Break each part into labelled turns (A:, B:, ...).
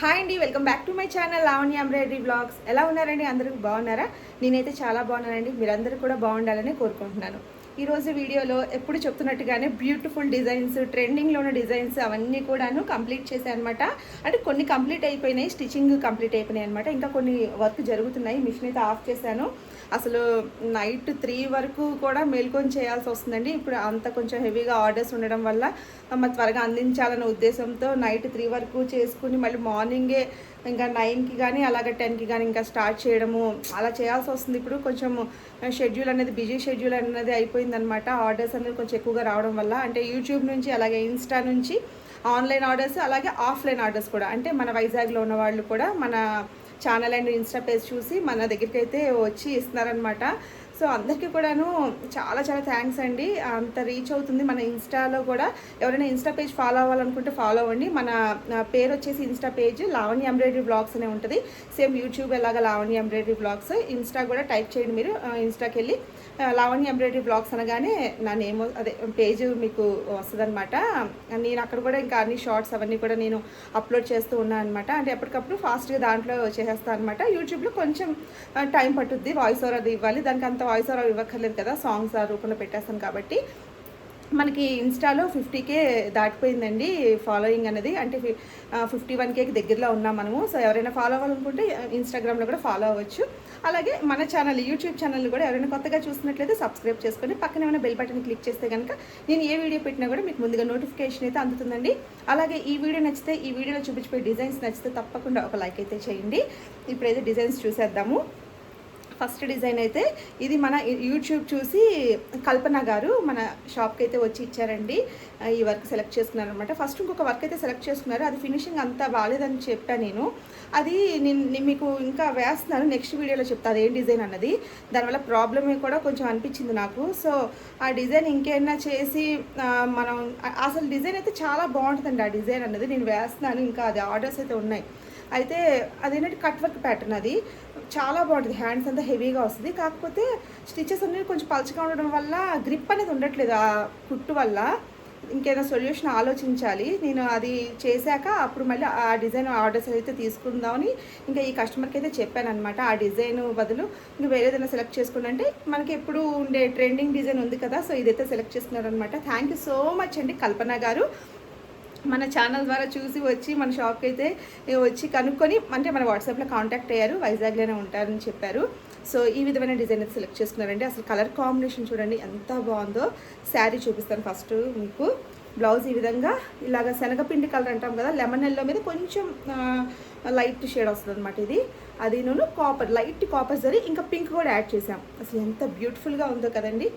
A: Hi అండి welcome back to my channel Lavanya embroidery blogs ఎలా ఉన్నారండి? అందరూ బాగున్నారా? నేనైతే చాలా బాగున్నానండి. మీరందరూ కూడా బాగుండాలని కోరుకుంటున్నాను. ఈరోజు వీడియోలో ఎప్పుడు చెప్తున్నట్టుగానే బ్యూటిఫుల్ డిజైన్స్ ట్రెండింగ్లో ఉన్న డిజైన్స్ అవన్నీ కూడాను కంప్లీట్ చేశాను అనమాట అంటే కొన్ని కంప్లీట్ అయిపోయినాయి స్టిచ్చింగ్ కంప్లీట్ అయిపోయినాయి అనమాట ఇంకా కొన్ని వర్క్ జరుగుతున్నాయి మిషన్ అయితే ఆఫ్ చేశాను. అసలు నైట్ త్రీ వరకు కూడా మేల్కొని చేయాల్సి వస్తుందండి. ఇప్పుడు అంత కొంచెం హెవీగా ఆర్డర్స్ ఉండడం వల్ల మరి త్వరగా అందించాలనే ఉద్దేశంతో నైట్ త్రీ వరకు చేసుకుని మళ్ళీ మార్నింగే ఇంకా నైన్కి కానీ అలాగే టెన్కి కానీ ఇంకా స్టార్ట్ చేయడము అలా చేయాల్సి వస్తుంది. ఇప్పుడు కొంచెం షెడ్యూల్ అనేది బిజీ షెడ్యూల్ అనేది అయిపోయిందనమాట. ఆర్డర్స్ అనేది కొంచెం ఎక్కువగా రావడం వల్ల అంటే యూట్యూబ్ నుంచి అలాగే ఇన్స్టా నుంచి ఆన్లైన్ ఆర్డర్స్ అలాగే ఆఫ్లైన్ ఆర్డర్స్ కూడా. అంటే మన వైజాగ్లో ఉన్న వాళ్ళు కూడా మన ఛానల్ అండ్ ఇన్స్టా పేజ్ చూసి మన దగ్గరికి అయితే వచ్చి ఇస్తున్నారనమాట. సో అందరికీ కూడాను చాలా చాలా థ్యాంక్స్ అండి. అంత రీచ్ అవుతుంది మన ఇన్స్టాలో కూడా. ఎవరైనా ఇన్స్టా పేజ్ ఫాలో అవ్వాలనుకుంటే ఫాలో అవ్వండి. మన పేరు వచ్చేసి Insta page Lavanya embroidery blogs అనే ఉంటుంది. సేమ్ యూట్యూబ్ ఎలాగా లావణ్య ఎంబ్రాయిడరీ బ్లాగ్స్ ఇన్స్టా కూడా టైప్ చేయండి మీరు. ఇన్స్టాకి వెళ్ళి. లావణ్య ఎంబ్రాయిడరీ బ్లాగ్స్ అనగానే నా నేమ్ అదే పేజ్ మీకు వస్తుందన్నమాట. నేను అక్కడ కూడా ఇంకా అన్ని షార్ట్స్ అవన్నీ కూడా నేను అప్లోడ్ చేస్తూ ఉన్నాను అనమాట అంటే ఎప్పటికప్పుడు ఫాస్ట్గా దాంట్లో చేసేస్తాను అనమాట యూట్యూబ్లో కొంచెం టైం పట్టుద్ది వాయిస్ ఓవర్ అది ఇవ్వాలి. దానికి అంత వాయిస్ ఓవర్ ఇవ్వక్కర్లేదు కదా సాంగ్స్ ఆ రూపంలో పెట్టేస్తాను కాబట్టి. మనకి ఇన్స్టాలో ఫిఫ్టీకే దాటిపోయిందండి ఫాలోయింగ్ అనేది. అంటే ఫిఫ్టీ వన్ కేకి దగ్గరలో ఉన్నాం మనము. సో ఎవరైనా ఫాలో అవ్వాలనుకుంటే ఇన్స్టాగ్రామ్లో కూడా ఫాలో అవ్వచ్చు. అలాగే మన ఛానల్ యూట్యూబ్ ఛానల్ కూడా ఎవరైనా కొత్తగా చూసినట్లయితే సబ్స్క్రైబ్ చేసుకొని పక్కన ఏమైనా బెల్ బటన్ క్లిక్ చేస్తే కనుక నేను ఏ వీడియో పెట్టినా కూడా మీకు ముందుగా నోటిఫికేషన్ అయితే అందుతుందండి. అలాగే ఈ వీడియో నచ్చితే ఈ వీడియోలో చూపించిపోయే డిజైన్స్ నచ్చితే తప్పకుండా ఒక లైక్ అయితే చేయండి. ఇప్పుడైతే డిజైన్స్ చూసేద్దాము. ఫస్ట్ డిజైన్ అయితే ఇది మన యూట్యూబ్ చూసి కల్పన గారు మన షాప్కి అయితే వచ్చి ఇచ్చారండి. ఈ వర్క్ సెలెక్ట్ చేసుకున్నారు అనమాట ఫస్ట్ ఇంకొక వర్క్ అయితే సెలెక్ట్ చేసుకున్నారు. అది ఫినిషింగ్ అంతా బాగాలేదని చెప్పాను నేను. అది నేను మీకు ఇంకా వేస్తున్నాను నెక్స్ట్ వీడియోలో చెప్తా. అది ఏం డిజైన్ అన్నది. దానివల్ల ప్రాబ్లమే కూడా కొంచెం అనిపించింది నాకు. సో ఆ డిజైన్ ఇంకేమైనా చేసి మనం అసలు డిజైన్ అయితే చాలా బాగుంటుందండి. ఆ డిజైన్ అన్నది నేను వేస్తున్నాను. ఇంకా అది ఆర్డర్స్ అయితే ఉన్నాయి. అయితే అదేంటంటే కట్ వర్క్ ప్యాటర్న్ అది. చాలా బాగుంటుంది. హ్యాండ్స్ అంతా హెవీగా వస్తుంది. కాకపోతే స్టిచెస్ అనేవి కొంచెం పలచగా ఉండడం వల్ల గ్రిప్ అనేది ఉండట్లేదు ఆ కుట్టు వల్ల. ఇంకేదైనా సొల్యూషన్ ఆలోచించాలి. నేను అది చేశాక అప్పుడు మళ్ళీ ఆ డిజైన్ ఆర్డర్స్ అయితే తీసుకుందామని ఇంకా ఈ కస్టమర్కి అయితే చెప్పాను అనమాట ఆ డిజైన్ బదులు ఇంకా వేరేదైనా సెలెక్ట్ చేసుకున్నంటే మనకి ఎప్పుడు ఉండే ట్రెండింగ్ డిజైన్ ఉంది కదా సో ఇదైతే సెలెక్ట్ చేసుకున్నారనమాట థ్యాంక్ యూ సో మచ్ అండి కల్పన గారు. మన ఛానల్ ద్వారా చూసి వచ్చి మన షాప్కి అయితే వచ్చి కనుక్కొని అంటే మన వాట్సాప్లో కాంటాక్ట్ అయ్యారు వైజాగ్లోనే ఉంటారని చెప్పారు. సో ఈ విధమైన డిజైన్ అయితే సెలెక్ట్ చేసుకున్నారండి. అసలు కలర్ కాంబినేషన్ చూడండి ఎంత బాగుందో. శారీ చూపిస్తాను ఫస్ట్ మీకు. బ్లౌజ్ ఈ విధంగా ఇలాగ శనగపిండి కలర్ అంటాం కదా లెమన్ ఎల్లో మీద కొంచెం లైట్ షేడ్ వస్తుంది అనమాట ఇది. అది నేను కాపర్ లైట్ కాపర్ జరి ఇంకా పింక్ కూడా యాడ్ చేసాం అసలు ఎంత బ్యూటిఫుల్గా ఉందో కదండి.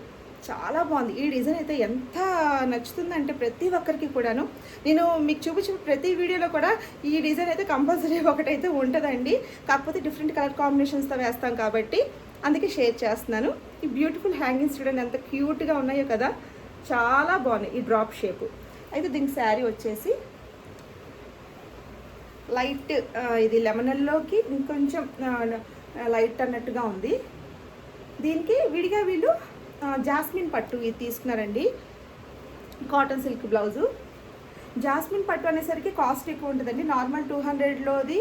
A: చాలా బాగుంది. ఈ డిజైన్ అయితే ఎంత నచ్చుతుందంటే ప్రతి ఒక్కరికి కూడాను. నేను మీకు చూపించిన ప్రతి వీడియోలో కూడా ఈ డిజైన్ అయితే కంపల్సరీ ఒకటైతే ఉంటుందండి. కాకపోతే డిఫరెంట్ కలర్ కాంబినేషన్స్తో వేస్తాం కాబట్టి అందుకే షేర్ చేస్తున్నాను. ఈ బ్యూటిఫుల్ హ్యాంగింగ్స్ చూడండి ఎంత క్యూట్గా ఉన్నాయో కదా. చాలా బాగున్నాయి ఈ డ్రాప్ షేప్. అయితే దీనికి శారీ వచ్చేసి లైట్ ఇది లెమనల్లోకి ఇంకొంచెం లైట్ అన్నట్టుగా ఉంది. దీనికి విడిగా వీళ్ళు జాస్మిన్ పట్టు ఇది తీసుకున్నారండి. Cotton silk blouse. జాస్మిన్ పట్టు అనేసరికి కాస్ట్ ఎక్కువ ఉంటుందండి. నార్మల్ టూ హండ్రెడ్లోది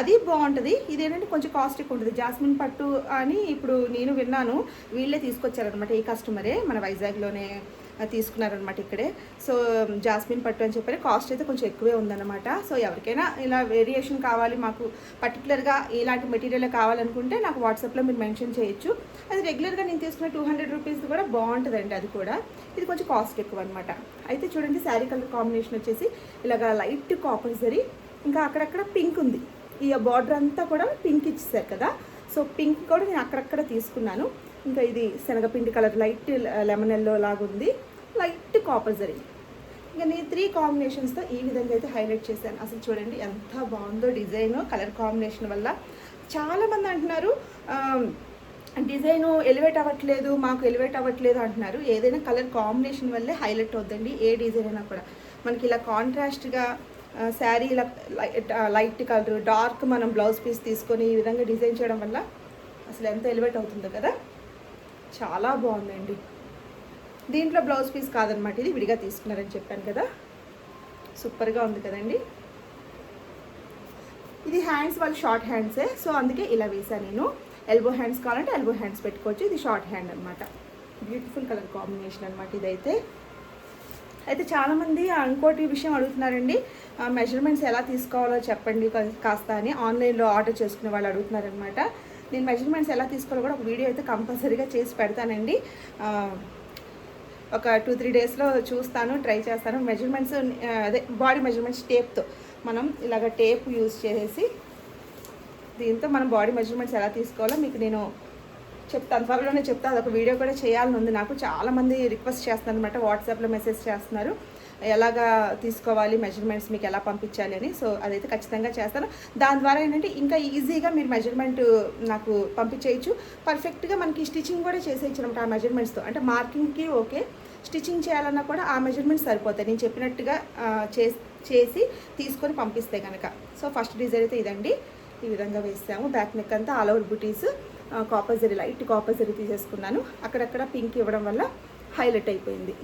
A: అది బాగుంటుంది. ఇదేంటంటే కొంచెం కాస్ట్ ఎక్కువ ఉంటుంది. జాస్మిన్ పట్టు అని ఇప్పుడు నేను విన్నాను. వీళ్ళే తీసుకొచ్చారనమాట ఈ కస్టమరే మన వైజాగ్లోనే. తీసుకున్నారనమాట ఇక్కడే. సో జాస్మిన్ పట్టు అని చెప్పారు. కాస్ట్ అయితే కొంచెం ఎక్కువే ఉందన్నమాట. సో ఎవరికైనా ఇలా వేరియేషన్ కావాలి మాకు పర్టికులర్గా ఇలాంటి మెటీరియల్ కావాలనుకుంటే నాకు వాట్సాప్లో మీరు మెన్షన్ చేయొచ్చు. అది రెగ్యులర్గా నేను తీసుకున్న టూ హండ్రెడ్ రూపీస్ కూడా బాగుంటుందండి అది కూడా. ఇది కొంచెం కాస్ట్ ఎక్కువ అనమాట అయితే చూడండి శారీ కలర్ కాంబినేషన్ వచ్చేసి ఇలాగ లైట్ కాపర్ జరీ ఇంకా అక్కడక్కడ పింక్ ఉంది. ఈ బార్డర్ అంతా కూడా పింక్ ఇచ్చేసారు కదా. సో పింక్ కూడా నేను అక్కడక్కడ తీసుకున్నాను. ఇంకా ఇది శనగపిండి కలర్ లైట్ లెమన్ ఎల్లో లాగా ఉంది లైట్ కాపర్ జరిగింది. ఇంకా నేను త్రీ కాంబినేషన్స్తో ఈ విధంగా అయితే హైలైట్ చేశాను. అసలు చూడండి ఎంత బాగుందో డిజైన్ కలర్ కాంబినేషన్ వల్ల. చాలామంది అంటున్నారు డిజైన్ ఎలివేట్ అవ్వట్లేదు మాకు ఎలివేట్ అవ్వట్లేదు అంటున్నారు. ఏదైనా కలర్ కాంబినేషన్ వల్లే హైలైట్ అవుతుందండి ఏ డిజైన్ అయినా కూడా. మనకి ఇలా కాంట్రాస్ట్గా శారీ ఇలా లైట్ లైట్ కలర్ డార్క్ మనం బ్లౌజ్ పీస్ తీసుకొని ఈ విధంగా డిజైన్ చేయడం వల్ల అసలు ఎంత ఎలివేట్ అవుతుందో కదా. చాలా బాగుందండి. దీంట్లో బ్లౌజ్ పీస్ కాదనమాట ఇది విడిగా తీసుకున్నారని చెప్పాను కదా. సూపర్గా ఉంది కదండి. ఇది హ్యాండ్స్ వాళ్ళు షార్ట్ హ్యాండ్సే సో అందుకే ఇలా వేసాను నేను. ఎల్బో హ్యాండ్స్ కావాలంటే ఎల్బో హ్యాండ్స్ పెట్టుకోవచ్చు ఇది షార్ట్ హ్యాండ్ అనమాట బ్యూటిఫుల్ కలర్ కాంబినేషన్ అనమాట ఇదైతే. అయితే చాలామంది ఇంకోటి విషయం అడుగుతున్నారండి మెజర్మెంట్స్ ఎలా తీసుకోవాలో చెప్పండి కాస్త అని. ఆన్లైన్లో ఆర్డర్ చేసుకునే వాళ్ళు అడుగుతున్నారనమాట నేను మెజర్మెంట్స్ ఎలా తీసుకోవాలో కూడా ఒక వీడియో అయితే కంపల్సరీగా చేసి పెడతానండి. ఒక టూ త్రీ డేస్లో చూస్తాను ట్రై చేస్తాను. మెజర్మెంట్స్ అదే బాడీ మెజర్మెంట్స్ టేప్తో మనం ఇలాగ టేప్ యూజ్ చేసేసి దీంతో మనం బాడీ మెజర్మెంట్స్ ఎలా తీసుకోవాలో మీకు నేను చెప్తాను త్వరలోనే చెప్తా అదొక వీడియో కూడా చేయాలని ఉంది. నాకు చాలామంది రిక్వెస్ట్ చేస్తున్నారు అనమాట వాట్సాప్లో మెసేజ్ చేస్తున్నారు. ఎలాగా తీసుకోవాలి మెజర్మెంట్స్ మీకు ఎలా పంపించాలి అని. సో అదైతే ఖచ్చితంగా చేస్తాను. దాని ద్వారా ఏంటంటే ఇంకా ఈజీగా మీరు మెజర్మెంట్ నాకు పంపించేయచ్చు. పర్ఫెక్ట్గా మనకి స్టిచ్చింగ్ కూడా చేసేయచ్చు అనమాట ఆ మెజర్మెంట్స్తో. అంటే మార్కింగ్కి ఓకే. స్టిచ్చింగ్ చేయాలన్నా కూడా ఆ మెజర్మెంట్స్ సరిపోతాయి. నేను చెప్పినట్టుగా చే చేసి తీసుకొని పంపిస్తే కనుక సో ఫస్ట్ డిజైన్ అయితే ఇదండి. ఈ విధంగా వేసాము. బ్యాక్ నెక్ అంతా ఆల్ ఓవర్ బుటీస్. Copper zari light copper zari తీసేసుకున్నాను. అక్కడక్కడ పింక్ ఇవ్వడం వల్ల హైలైట్ అయిపోయింది.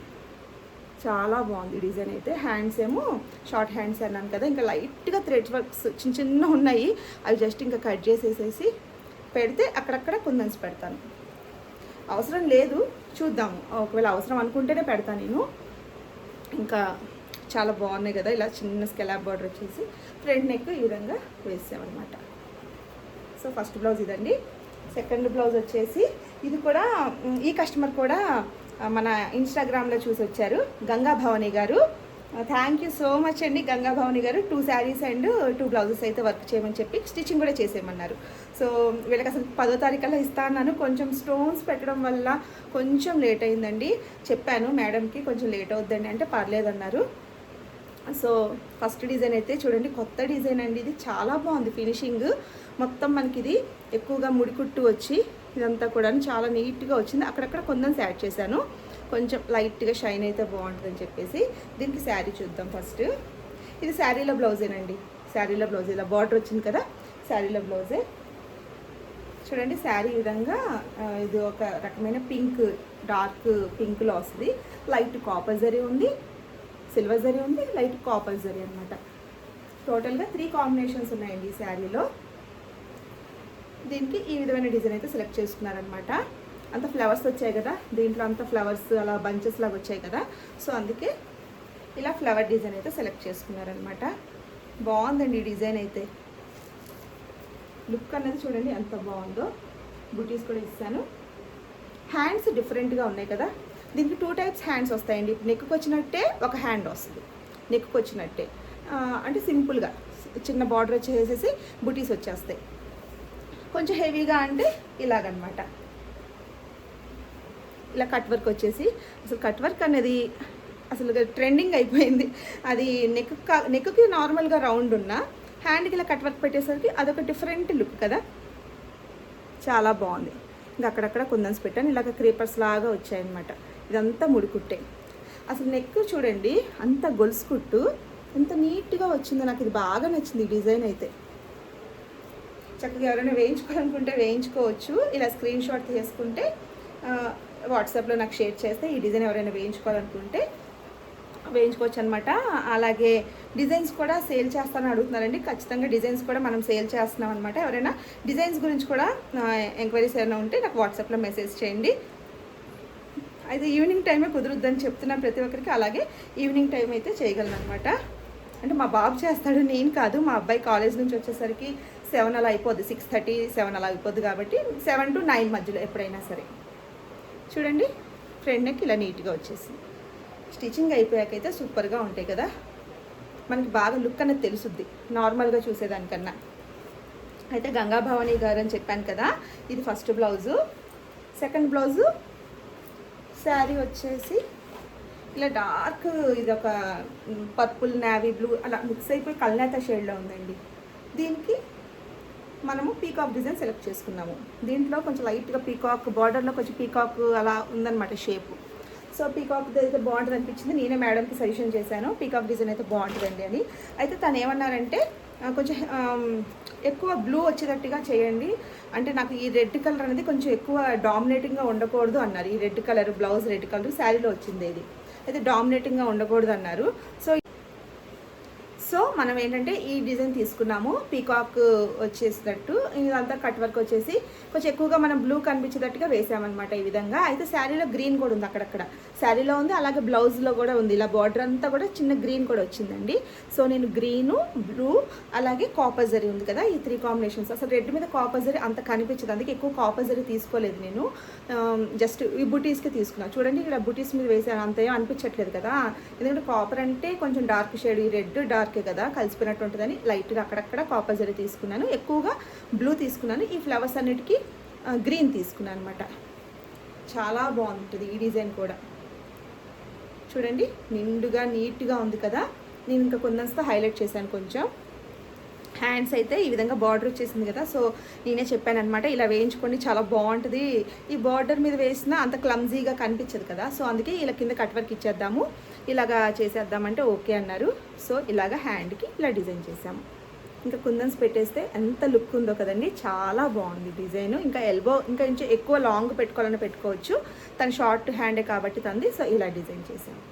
A: చాలా బాగుంది డిజైన్ అయితే. హ్యాండ్స్ ఏమో షార్ట్ హ్యాండ్స్ అన్నాను కదా ఇంకా లైట్గా థ్రెడ్ వర్క్స్ చిన్న చిన్న ఉన్నాయి. అవి జస్ట్ ఇంకా కట్ చేసేసేసి పెడితే అక్కడక్కడ కుందన్స్ పెడతాను. అవసరం లేదు చూద్దాము ఒకవేళ అవసరం అనుకుంటేనే పెడతాను నేను. ఇంకా చాలా బాగున్నాయి కదా ఇలా చిన్న స్కెలాబ్ బార్డర్ వచ్చేసి ఫ్రంట్ నెక్ ఈ విధంగా వేసామన్నమాట సో ఫస్ట్ బ్లౌజ్ ఇదండి. సెకండ్ బ్లౌజ్ వచ్చేసి ఇది కూడా ఈ కస్టమర్ కూడా మన ఇన్స్టాగ్రామ్లో చూసి వచ్చారు. గంగా భవాని గారు. థ్యాంక్ యూ సో మచ్ అండి గంగా భవాని గారు. Two sarees and two blouses అయితే వర్క్ చేయమని చెప్పి స్టిచ్చింగ్ కూడా చేసేయమన్నారు. సో వీళ్ళకి అసలు పదో తారీఖులో ఇస్తా అన్నాను. కొంచెం స్టోన్స్ పెట్టడం వల్ల కొంచెం లేట్ అయిందండి. చెప్పాను మేడంకి కొంచెం లేట్ అవుద్దండి అంటే పర్లేదన్నారు. సో ఫస్ట్ డిజైన్ అయితే చూడండి కొత్త డిజైన్ అండి. ఇది చాలా బాగుంది ఫినిషింగ్ మొత్తం మనకి ఇది ఎక్కువగా ముడికుట్టు వచ్చి ఇదంతా కూడా చాలా నీట్గా వచ్చింది. అక్కడక్కడ కొంచెం యాడ్ చేశాను. కొంచెం లైట్గా షైన్ అయితే బాగుంటుందని చెప్పేసి దీనికి శారీ చూద్దాం ఫస్ట్. ఇది శారీలో బ్లౌజేనండి. శారీలో బ్లౌజ్. ఇలా బార్డర్ వచ్చింది కదా శారీలో బ్లౌజే. చూడండి శారీ విధంగా ఇది ఒక రకమైన పింక్ డార్క్ పింక్లో వస్తుంది లైట్ కాపర్ జరీ ఉంది సిల్వర్ జరీ ఉంది లైట్ కాపర్ జరీ అనమాట టోటల్గా త్రీ కాంబినేషన్స్ ఉన్నాయండి ఈ శారీలో. దీనికి ఈ విధమైన డిజైన్ అయితే సెలెక్ట్ చేసుకున్నారనమాట అంత ఫ్లవర్స్ వచ్చాయి కదా దీంట్లో అంత ఫ్లవర్స్ అలా బంచెస్ లాగా వచ్చాయి కదా. సో అందుకే ఇలా ఫ్లవర్ డిజైన్ అయితే సెలెక్ట్ చేసుకున్నారనమాట బాగుందండి ఈ డిజైన్ అయితే. లుక్ అనేది చూడండి ఎంత బాగుందో. బుటీస్ కూడా ఇస్తాను. హ్యాండ్స్ డిఫరెంట్గా ఉన్నాయి కదా. దీనికి టూ టైప్స్ హ్యాండ్స్ వస్తాయండి. నెక్కు వచ్చినట్టే ఒక హ్యాండ్ వస్తుంది. నెక్కు వచ్చినట్టే. అంటే సింపుల్గా చిన్న బార్డర్ వచ్చేసేసి బుటీస్ వచ్చేస్తాయి. కొంచెం హెవీగా అంటే ఇలాగనమాట. ఇలా కట్ వర్క్ వచ్చేసి అసలు కట్ వర్క్ అనేది అసలు ట్రెండింగ్ అయిపోయింది. అది నెక్ నెక్కి నార్మల్గా రౌండ్ ఉన్న హ్యాండ్కి ఇలా కట్ వర్క్ పెట్టేసరికి అదొక డిఫరెంట్ లుక్ కదా. చాలా బాగుంది. ఇంకా అక్కడక్కడ కుందన్స్ పెట్టాను. ఇలాగ క్రీపర్స్ లాగా వచ్చాయన్నమాట. ఇదంతా ముడికుట్టే. అసలు నెక్ చూడండి అంత గొలుసు కుట్టు ఎంత నీట్గా వచ్చిందో నాకు ఇది బాగా నచ్చింది డిజైన్ అయితే. చక్కగా ఎవరైనా వేయించుకోవాలనుకుంటే వేయించుకోవచ్చు. ఇలా స్క్రీన్ షాట్ తీసుకుంటే వాట్సాప్లో నాకు షేర్ చేస్తే ఈ డిజైన్ ఎవరైనా వేయించుకోవాలనుకుంటే వేయించుకోవచ్చు అనమాట అలాగే డిజైన్స్ కూడా సేల్ చేస్తానని అడుగుతున్నారండి. ఖచ్చితంగా డిజైన్స్ కూడా మనం సేల్ చేస్తున్నాం అనమాట ఎవరైనా డిజైన్స్ గురించి కూడా ఎంక్వైరీస్ ఏమైనా ఉంటే నాకు వాట్సాప్లో మెసేజ్ చేయండి. అయితే ఈవినింగ్ టైమే కుదురుద్దని చెప్తున్నాను ప్రతి ఒక్కరికి. అలాగే ఈవినింగ్ టైం అయితే చేయగలను అనమాట అంటే మా బాబు చేస్తాడు నేను కాదు. మా అబ్బాయి కాలేజ్ నుంచి వచ్చేసరికి సెవెన్ అలా అయిపోద్ది సిక్స్ థర్టీ సెవెన్ అలా అయిపోద్ది కాబట్టి సెవెన్ టు నైన్ మధ్యలో ఎప్పుడైనా సరే. చూడండి ఫ్రెండ్ నెక్ ఇలా నీట్గా వచ్చేసింది. స్టిచ్చింగ్ అయిపోయాకైతే సూపర్గా ఉంటాయి కదా. మనకి బాగా లుక్ అనేది తెలుసుద్ది నార్మల్గా చూసేదానికన్నా. అయితే గంగా భవానీ గారు అని చెప్పాను కదా ఇది first blouse second blouse sari వచ్చేసి ఇలా డార్క్ ఇది ఒక పర్పుల్ నావీ బ్లూ అలా మిక్స్ అయిపోయి కల్నేత షేడ్లో ఉందండి. దీనికి మనము పీకాక్ డిజైన్ సెలెక్ట్ చేసుకున్నాము. దీంట్లో కొంచెం లైట్గా పీకాక్ బార్డర్లో కొంచెం పీకాక్ అలా ఉందన్నమాట షేపు సో పీకాక్ అయితే బాగుంటుంది అనిపించింది. నేనే మేడంకి సజెషన్ చేశాను. పీకాక్ డిజైన్ అయితే బాగుంటుందండి అని అయితే తను ఏమన్నారంటే కొంచెం ఎక్కువ బ్లూ వచ్చేటట్టుగా చేయండి. అంటే నాకు ఈ రెడ్ కలర్ అనేది కొంచెం ఎక్కువ డామినేటింగ్గా ఉండకూడదు అన్నారు. ఈ red colour blouse red colour శారీలో వచ్చింది ఇది. అయితే డామినేటింగ్గా ఉండకూడదు అన్నారు. సో సో మనం ఏంటంటే ఈ డిజైన్ తీసుకున్నాము. పీకాక్ వచ్చేసినట్టు. ఇదంతా కట్ వర్క్ వచ్చేసి కొంచెం ఎక్కువగా మనం బ్లూ కనిపించేటట్టుగా వేసామన్నమాట ఈ విధంగా. అయితే శారీలో గ్రీన్ కూడా ఉంది అక్కడక్కడ. శారీలో ఉంది అలాగే బ్లౌజ్లో కూడా ఉంది. ఇలా బార్డర్ అంతా కూడా చిన్న గ్రీన్ కూడా వచ్చిందండి. సో నేను గ్రీను బ్లూ అలాగే కాపజరీ ఉంది కదా ఈ త్రీ కాంబినేషన్స్. అసలు రెడ్ మీద కాపజరీ అంత కనిపించదు. అందుకే ఎక్కువ కాపజరీ తీసుకోలేదు నేను. జస్ట్ ఈ బుటీస్కి తీసుకున్నాను చూడండి ఇక్కడ బుటీస్ మీద వేసాను. అంత ఏం అనిపించట్లేదు కదా. ఎందుకంటే కాపర్ అంటే కొంచెం డార్క్ షేడ్ ఈ రెడ్ డార్క్ కదా కలిసిపోయినట్టు ఉంటుందని లైట్గా అక్కడక్కడ కాపర్ జరీ తీసుకున్నాను. ఎక్కువగా బ్లూ తీసుకున్నాను. ఈ ఫ్లవర్స్ అన్నిటికీ గ్రీన్ తీసుకున్నాను అనమాట చాలా బాగుంటుంది ఈ డిజైన్ కూడా. చూడండి నిండుగా నీట్గా ఉంది కదా. నేను ఇంకా కొందంతా హైలైట్ చేశాను కొంచెం. హ్యాండ్స్ అయితే ఈ విధంగా బార్డర్ వచ్చేసింది కదా. సో నేనే చెప్పాను అనమాట ఇలా వేయించుకోండి చాలా బాగుంటుంది. ఈ బార్డర్ మీద వేసినా అంత క్లమ్జీగా కనిపించదు కదా. సో అందుకే ఇలా కింద కట్ వర్క్ ఇచ్చేద్దాము. ఇలాగా చేసేద్దామంటే ఓకే అన్నారు. సో ఇలాగ హ్యాండ్కి ఇలా డిజైన్ చేసాము ఇంకా కుందన్స్ పెట్టేస్తే ఎంత లుక్ ఉందో కదండి చాలా బాగుంది డిజైన్. ఇంకా ఎల్బో ఇంకా కొంచెం ఎక్కువ లాంగ్ పెట్టుకోవాలని పెట్టుకోవచ్చు. తను షార్ట్ హ్యాండే కాబట్టి తంది సో ఇలా డిజైన్ చేసాము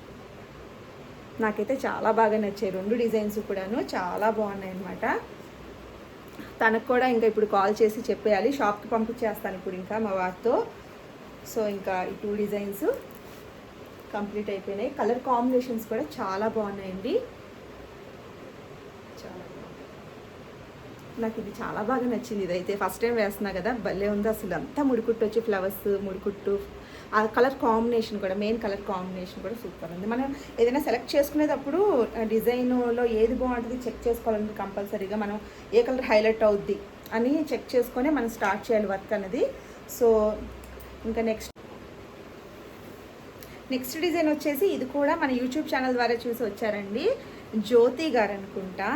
A: నాకైతే చాలా బాగా నచ్చాయి రెండు డిజైన్స్ కూడాను చాలా బాగున్నాయి అనమాట తనకు కూడా ఇంకా ఇప్పుడు కాల్ చేసి చెప్పేయాలి షాప్కి పంపించేస్తాను ఇప్పుడు ఇంకా మా వారితో. సో ఇంకా ఈ టూ డిజైన్స్. కంప్లీట్ అయిపోయినాయి. కలర్ కాంబినేషన్స్ కూడా చాలా బాగున్నాయండి. చాలా నాకు ఇది చాలా బాగా నచ్చింది. ఇదైతే ఫస్ట్ టైం వేస్తున్నా కదా భలే ఉంది అసలు. అంతా ముడికుట్టు వచ్చి ఫ్లవర్స్ ముడికుట్టు. ఆ కలర్ కాంబినేషన్ కూడా మెయిన్ కలర్ కాంబినేషన్ కూడా సూపర్ ఉంది. మనం ఏదైనా సెలెక్ట్ చేసుకునేటప్పుడు డిజైన్లో ఏది బాగుంటుంది చెక్ చేసుకోవాలంటే కంపల్సరీగా మనం ఏ కలర్ హైలైట్ అవుద్ది అని చెక్ చేసుకొని మనం స్టార్ట్ చేయాలి వర్క్ అనేది. సో ఇంకా నెక్స్ట్ నెక్స్ట్ డిజైన్ వచ్చేసి ఇది కూడా మన యూట్యూబ్ ఛానల్ ద్వారా చూసి వచ్చారండి. జ్యోతి గారు అనుకుంటా.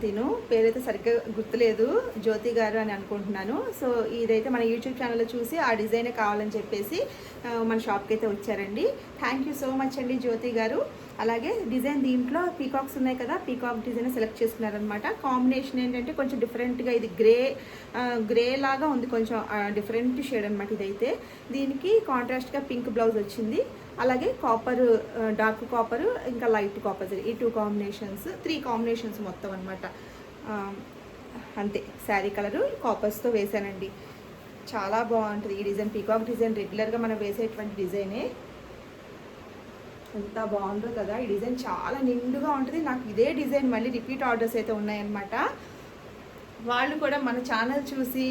A: తిను పేరైతే సరిగ్గా గుర్తులేదు. జ్యోతి గారు అని అనుకుంటున్నాను. సో ఇదైతే మన యూట్యూబ్ ఛానల్లో చూసి ఆ డిజైనే కావాలని చెప్పేసి మన షాప్కి అయితే వచ్చారండి. థ్యాంక్ యూ సో మచ్ అండి జ్యోతి గారు. అలాగే డిజైన్ దీంట్లో పీకాక్స్ ఉన్నాయి కదా పీకాక్ డిజైన్ సెలెక్ట్ చేసుకున్నారనమాట కాంబినేషన్ ఏంటంటే కొంచెం డిఫరెంట్గా ఇది గ్రే గ్రే లాగా ఉంది కొంచెం డిఫరెంట్ షేడ్ అనమాట ఇదైతే. దీనికి కాంట్రాస్ట్గా పింక్ బ్లౌజ్ వచ్చింది. అలాగే కాపర్ డార్క్ కాపర్ ఇంకా లైట్ కాపర్ ఈ టూ కాంబినేషన్స్ త్రీ కాంబినేషన్స్ మొత్తం అనమాట అంతే శారీ కలరు కాపర్స్తో వేసానండి చాలా బాగుంటుంది. ఈ డిజైన్ పీకాక్ డిజైన్ రెగ్యులర్గా మనం వేసేటువంటి డిజైనే. ఎంత బాగుందో కదా ఈ డిజైన్ చాలా నిండుగా ఉంటుంది. నాకు ఇదే డిజైన్ మళ్ళీ రిపీట్ ఆర్డర్స్ అయితే ఉన్నాయన్నమాట. వాళ్ళు కూడా మన ఛానల్ చూసి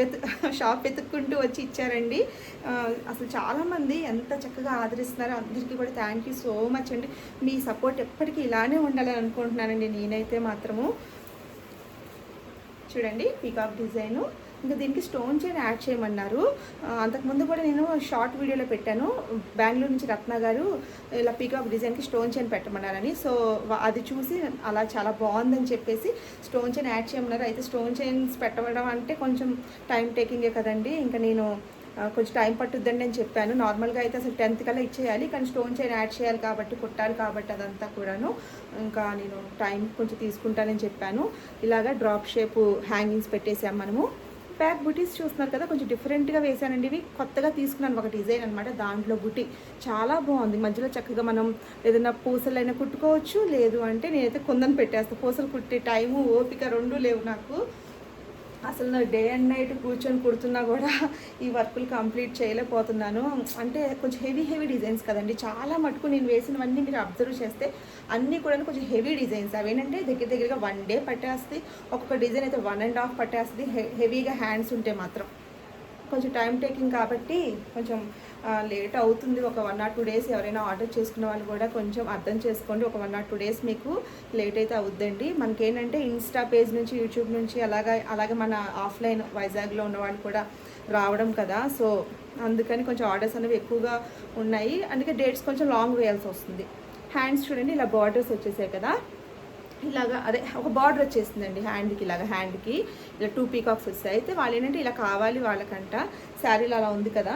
A: వెతు షాప్ వెతుక్కుంటూ వచ్చి ఇచ్చారండి. అసలు చాలామంది ఎంత చక్కగా ఆదరిస్తున్నారో అందరికీ కూడా థ్యాంక్ యూ సో మచ్ అండి. మీ సపోర్ట్ ఎప్పటికీ ఇలానే ఉండాలని అనుకుంటున్నానండి నేనైతే మాత్రము. చూడండి పీకాక్ డిజైను ఇంకా దీనికి స్టోన్ చైన్ యాడ్ చేయమన్నారు. అంతకుముందు కూడా నేను షార్ట్ వీడియోలో పెట్టాను. బెంగళూరు నుంచి రత్న గారు ఇలా పీకాక్ డిజైన్కి స్టోన్ చైన్ పెట్టమన్నారని. సో అది చూసి అలా చాలా బాగుందని చెప్పేసి స్టోన్ చైన్ యాడ్ చేయమన్నారు. అయితే స్టోన్ చైన్స్ పెట్టడం అంటే కొంచెం టైం టేకింగే కదండి. ఇంకా నేను కొంచెం టైం పట్టుద్దండి నేను చెప్పాను. నార్మల్గా అయితే అసలు టెన్త్ కల్లా ఇచ్చేయాలి. కానీ స్టోన్ చైన్ యాడ్ చేయాలి కాబట్టి కుట్టాలి కాబట్టి అదంతా కూడాను ఇంకా నేను టైం కొంచెం తీసుకుంటానని చెప్పాను. ఇలాగా డ్రాప్ షేప్ హ్యాంగింగ్స్ పెట్టేసాం మనము. ప్యాక్ బుటీస్ చూస్తున్నారు కదా కొంచెం డిఫరెంట్గా వేసానండి ఇవి కొత్తగా తీసుకున్నాను ఒక డిజైన్ అనమాట దాంట్లో బుటీ. చాలా బాగుంది. మధ్యలో చక్కగా మనం ఏదైనా పూసలైనా కుట్టుకోవచ్చు లేదు అంటే నేనైతే కుందని పెట్టేస్తాను పూసలు కుట్టే టైము ఓపిక రెండు లేవు నాకు. అసలు నా డే అండ్ నైట్ కూర్చొని కుడుతున్నా కూడా ఈ వర్కులు కంప్లీట్ చేయలేకపోతున్నాను. అంటే కొంచెం హెవీ హెవీ డిజైన్స్ కదండి. చాలా మటుకు నేను వేసినవన్నీ మీరు అబ్జర్వ్ చేస్తే అన్నీ కూడా కొంచెం హెవీ డిజైన్స్. అవి ఏంటంటే దగ్గర దగ్గరగా వన్ డే పట్టేస్తుంది. ఒక్కొక్క డిజైన్ అయితే వన్ అండ్ హాఫ్ పట్టేస్తుంది. హెవీగా హ్యాండ్స్ ఉంటే మాత్రం. కొంచెం టైం టేకింగ్ కాబట్టి కొంచెం లేట్ అవుతుంది. ఒక వన్ ఆర్ టూ డేస్ ఎవరైనా ఆర్డర్ చేసుకున్న వాళ్ళు కూడా కొంచెం అర్థం చేసుకోండి. ఒక వన్ ఆర్ టూ డేస్ మీకు లేట్ అయితే అవుద్దండి. మనకేంటంటే ఇన్స్టా పేజ్ నుంచి యూట్యూబ్ నుంచి అలాగా అలాగే మన ఆఫ్లైన్ వైజాగ్లో ఉన్నవాళ్ళు కూడా రావడం కదా. సో అందుకని కొంచెం ఆర్డర్స్ అనేవి ఎక్కువగా ఉన్నాయి. అందుకే డేట్స్ కొంచెం లాంగ్ వేయాల్సి వస్తుంది. హ్యాండ్స్ చూడండి ఇలా బార్డర్స్ వచ్చేసాయి కదా. ఇలాగా అదే ఒక బార్డర్ వచ్చేసిందండి హ్యాండ్కి ఇలాగ హ్యాండ్కి ఇలా టూ పీకాక్స్ వస్తాయి అయితే వాళ్ళు ఏంటంటే ఇలా కావాలి వాళ్ళకంట. శారీలు అలా ఉంది కదా.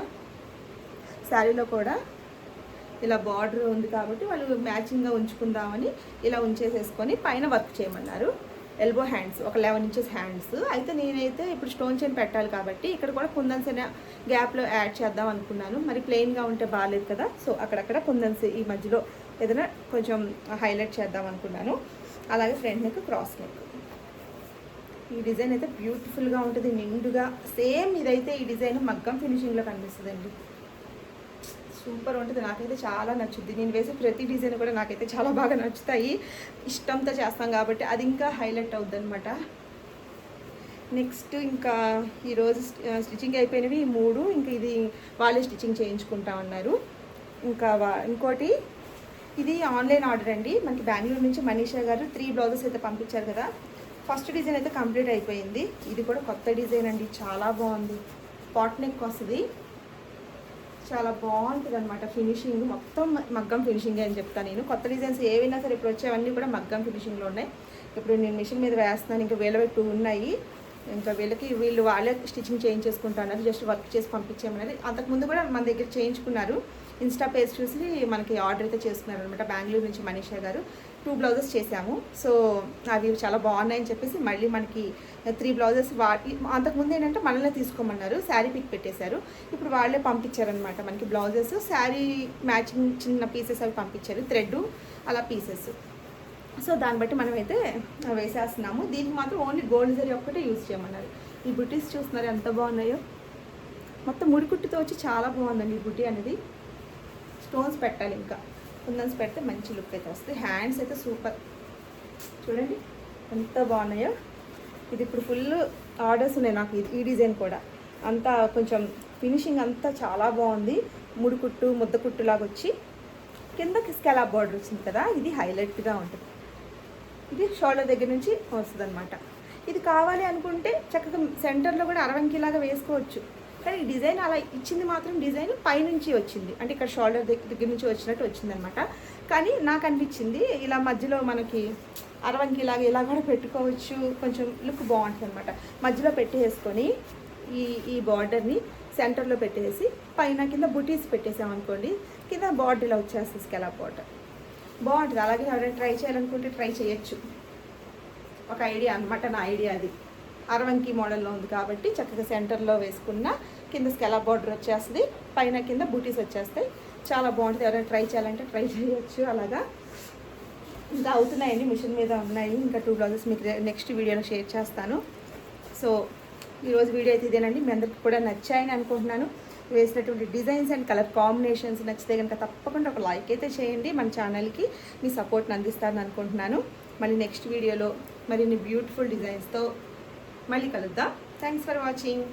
A: శారీలో కూడా ఇలా బార్డర్ ఉంది కాబట్టి వాళ్ళు మ్యాచింగ్గా ఉంచుకుందామని ఇలా ఉంచేసేసుకొని పైన వర్క్ చేయమన్నారు. ఎల్బో హ్యాండ్స్ ఒక లెవెన్ ఇంచెస్ హ్యాండ్స్ అయితే నేనైతే ఇప్పుడు స్టోన్ చైన్ పెట్టాలి కాబట్టి ఇక్కడ కూడా కుందన్స్ అనే గ్యాప్లో యాడ్ చేద్దాం అనుకున్నాను. మరి ప్లెయిన్గా ఉంటే బాగాలేదు కదా. సో అక్కడక్కడ కుందన్స్ ఈ మధ్యలో ఏదైనా కొంచెం హైలైట్ చేద్దాం అనుకున్నాను. అలాగే ఫ్రంట్ నెక్ క్రాస్ నెక్ ఈ డిజైన్ అయితే బ్యూటిఫుల్గా ఉంటుంది నిండుగా. సేమ్ ఇదైతే ఈ డిజైన్ మగ్గం ఫినిషింగ్లో కనిపిస్తుందండి. సూపర్ ఉంటుంది. నాకైతే చాలా నచ్చుద్ది. నేను వేసే ప్రతి డిజైన్ కూడా నాకైతే చాలా బాగా నచ్చుతాయి. ఇష్టంతో చేస్తాం కాబట్టి అది ఇంకా హైలైట్ అవుద్ది అనమాట నెక్స్ట్ ఇంకా ఈరోజు స్టిచ్చింగ్ అయిపోయినవి ఈ మూడు. ఇంకా ఇది వాళ్ళే స్టిచ్చింగ్ చేయించుకుంటా ఉన్నారు. ఇంకా ఇంకోటి ఇది ఆన్లైన్ ఆర్డర్ అండి. మనకి బెంగళూరు నుంచి మనీషా గారు త్రీ బ్లౌజెస్ అయితే పంపించారు కదా. ఫస్ట్ డిజైన్ అయితే కంప్లీట్ అయిపోయింది. ఇది కూడా కొత్త డిజైన్ అండి. చాలా బాగుంది. పాట్ నెక్ వస్తుంది. చాలా బాగుంటుంది అనమాట ఫినిషింగ్. మొత్తం మగ్గం ఫినిషింగ్ అని చెప్తాను నేను. కొత్త డిజైన్స్ ఏవైనా సరే ఇప్పుడు వచ్చేవన్నీ కూడా మగ్గం ఫినిషింగ్లో ఉన్నాయి. ఇప్పుడు నేను మిషన్ మీద వేస్తున్నాను ఇంకా వేల టూ ఉన్నాయి. ఇంకా వీళ్ళకి వీళ్ళు వాళ్ళే స్టిచ్చింగ్ చేయించేసుకుంటున్నారు జస్ట్ వర్క్ చేసి పంపించేయమన్నారు. అంతకుముందు కూడా మన దగ్గర చేయించుకున్నారు. ఇన్స్టా పేజ్ చూసి మనకి ఆర్డర్ అయితే చేసుకున్నారు అనమాట బెంగళూరు నుంచి మనీషా గారు. టూ బ్లౌజెస్ చేశాము. సో అవి చాలా బాగున్నాయని చెప్పేసి మళ్ళీ మనకి త్రీ బ్లౌజెస్ వా అంతకుముందు ఏంటంటే మనల్ని తీసుకోమన్నారు. శారీ పిక్ పెట్టేశారు. ఇప్పుడు వాళ్ళే పంపించారనమాట మనకి బ్లౌజెస్. శారీ మ్యాచింగ్ చిన్న పీసెస్ అవి పంపించారు. థ్రెడ్ అలా పీసెస్. సో దాన్ని బట్టి మనం అయితే వేసేస్తున్నాము. దీనికి మాత్రం ఓన్లీ గోల్డ్ జరీ ఒక్కటే యూజ్ చేయమన్నారు. ఈ బుటీస్ చూస్తున్నారు ఎంత బాగున్నాయో? మొత్తం ముడికుట్టుతో వచ్చి చాలా బాగుందండి ఈ బుటీ అనేది. స్టోన్స్ పెట్టాలి ఇంకా. కుందన్స్ పెడితే మంచి లుక్ అయితే వస్తుంది. హ్యాండ్స్ అయితే సూపర్ చూడండి ఎంత బాగున్నాయో. ఇది ఇప్పుడు ఫుల్ ఆర్డర్స్ ఉన్నాయి నాకు ఈ డిజైన్ కూడా. అంతా కొంచెం ఫినిషింగ్ అంతా చాలా బాగుంది. ముడికుట్టు ముద్దకుట్టు లాగా వచ్చి కిందకి స్కెలాప్ బార్డర్ వచ్చింది కదా ఇది హైలైట్గా ఉంటుంది. ఇది షోల్డర్ దగ్గర నుంచి వస్తుంది అనమాట ఇది కావాలి అనుకుంటే చక్కగా సెంటర్లో కూడా అరవంకిలాగా వేసుకోవచ్చు. కానీ ఈ డిజైన్ అలా ఇచ్చింది మాత్రం డిజైన్ పైనుంచి వచ్చింది. అంటే ఇక్కడ షోల్డర్ దగ్గర దగ్గర నుంచి వచ్చినట్టు వచ్చింది అనమాట కానీ నాకు అనిపించింది ఇలా మధ్యలో మనకి అరవంకి ఇలాగ ఇలా కూడా పెట్టుకోవచ్చు. కొంచెం లుక్ బాగుంటుంది అనమాట మధ్యలో పెట్టేసుకొని ఈ ఈ బార్డర్ని సెంటర్లో పెట్టేసి పైన కింద బుటీస్ పెట్టేసామనుకోండి కింద బార్డర్ ఇలా వచ్చేస్తుంది స్కెలా బార్డర్. బాగుంటుంది. అలాగే ఎవరైనా ట్రై చేయాలనుకుంటే ట్రై చేయొచ్చు. ఒక ఐడియా అనమాట నా ఐడియా అది. అరవంకి మోడల్లో ఉంది కాబట్టి చక్కగా సెంటర్లో వేసుకున్న కింద స్కెలా బార్డర్ వచ్చేస్తుంది. పైన కింద బూటీస్ వచ్చేస్తాయి. చాలా బాగుంటుంది. ఎవరైనా ట్రై చేయాలంటే ట్రై చేయొచ్చు. అలాగా. ఇంకా అవుతున్నాయండి. మిషన్ మీద ఉన్నాయి. ఇంకా టూ బ్లౌజెస్ మీకు నెక్స్ట్ వీడియోలో షేర్ చేస్తాను. సో ఈరోజు వీడియో అయితే ఇదేనండి. మీ అందరికి కూడా నచ్చాయని అనుకుంటున్నాను. వేసినటువంటి డిజైన్స్ అండ్ కలర్ కాంబినేషన్స్ నచ్చితే కనుక తప్పకుండా ఒక లైక్ అయితే చేయండి. మన ఛానల్కి మీ సపోర్ట్ని అందిస్తారని అనుకుంటున్నాను. మళ్ళీ నెక్స్ట్ వీడియోలో మరిన్ని బ్యూటిఫుల్ డిజైన్స్తో మళ్ళీ కలుద్దాం. Thanks for watching